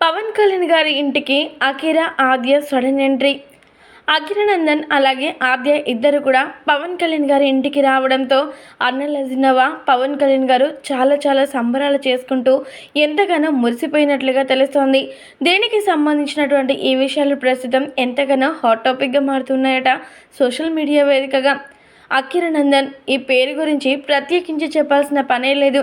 పవన్ కళ్యాణ్ గారి ఇంటికి Akira Aadya sudden entry. Akiranandan అలాగే ఆద్య ఇద్దరు కూడా పవన్ కళ్యాణ్ గారి ఇంటికి రావడంతో అన్న లజినవా పవన్ కళ్యాణ్ గారు చాలా చాలా సంబరాలు చేసుకుంటూ ఎంతగానో మురిసిపోయినట్లుగా తెలుస్తోంది. దేనికి సంబంధించినటువంటి ఈ విషయాలు ప్రస్తుతం ఎంతగానో హాట్ టాపిక్గా మారుతున్నాయట సోషల్ మీడియా వేదికగా. అఖిరనందన్ ఈ పేరు గురించి ప్రత్యేకించి చెప్పాల్సిన పనే లేదు.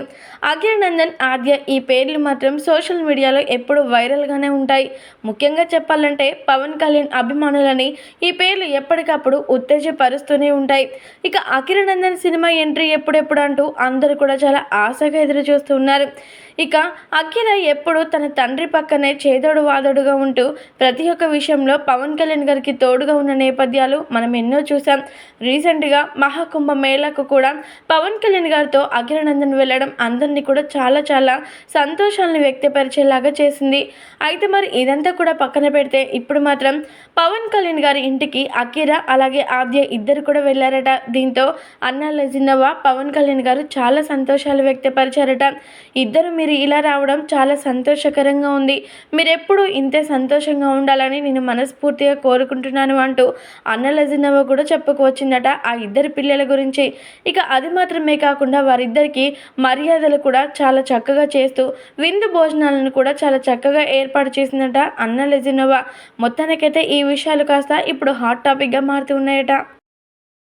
అఖిరనందన్ ఆద్య ఈ పేర్లు మాత్రం సోషల్ మీడియాలో ఎప్పుడు వైరల్గానే ఉంటాయి. ముఖ్యంగా చెప్పాలంటే పవన్ కళ్యాణ్ అభిమానులని ఈ పేర్లు ఎప్పటికప్పుడు ఉత్తేజపరుస్తూనే ఉంటాయి. ఇక అఖిరనందన్ సినిమా ఎంట్రీ ఎప్పుడెప్పుడు అంటూ అందరూ కూడా చాలా ఆశగా ఎదురు చూస్తున్నారు ఇక అఖిల ఎప్పుడు తన తండ్రి పక్కనే చేదోడు వాదోడుగా ఉంటూ ప్రతి ఒక్క విషయంలో పవన్ కళ్యాణ్ గారికి తోడుగా ఉన్న నేపథ్యాలు మనం ఎన్నో చూసాం రీసెంట్గా మహాకుంభ మేళకు కూడా పవన్ కళ్యాణ్ గారితో అఖిలనందన్ వెళ్ళడం అందరినీ కూడా చాలా చాలా సంతోషాలను వ్యక్తపరిచేలాగా చేసింది. అయితే మరి ఇదంతా కూడా పక్కన పెడితే ఇప్పుడు మాత్రం పవన్ కళ్యాణ్ గారి ఇంటికి అఖిర అలాగే ఆద్య ఇద్దరు కూడా వెళ్ళారట. దీంతో అన్నా లజినవా పవన్ కళ్యాణ్ గారు చాలా సంతోషాలు వ్యక్తపరిచారట. ఇద్దరు మీరు ఇలా రావడం చాలా సంతోషకరంగా ఉంది. మీరు ఎప్పుడు ఇంతే సంతోషంగా ఉండాలని నేను మనస్ఫూర్తిగా కోరుకుంటున్నాను అంటూ అన్న లజినవా కూడా చెప్పుకొచ్చిందట ఆ ఇద్దరు పిల్లల గురించి. ఇక అది మాత్రమే కాకుండా వారిద్దరికి మర్యాదలు కూడా చాలా చక్కగా చేస్తూ విందు భోజనాలను కూడా చాలా చక్కగా ఏర్పాటు చేసిందట అన్న లెజినోవా మొత్తానికైతే ఈ విషయాలు కాస్త ఇప్పుడు హాట్ టాపిక్గా మారుతూ ఉన్నాయట.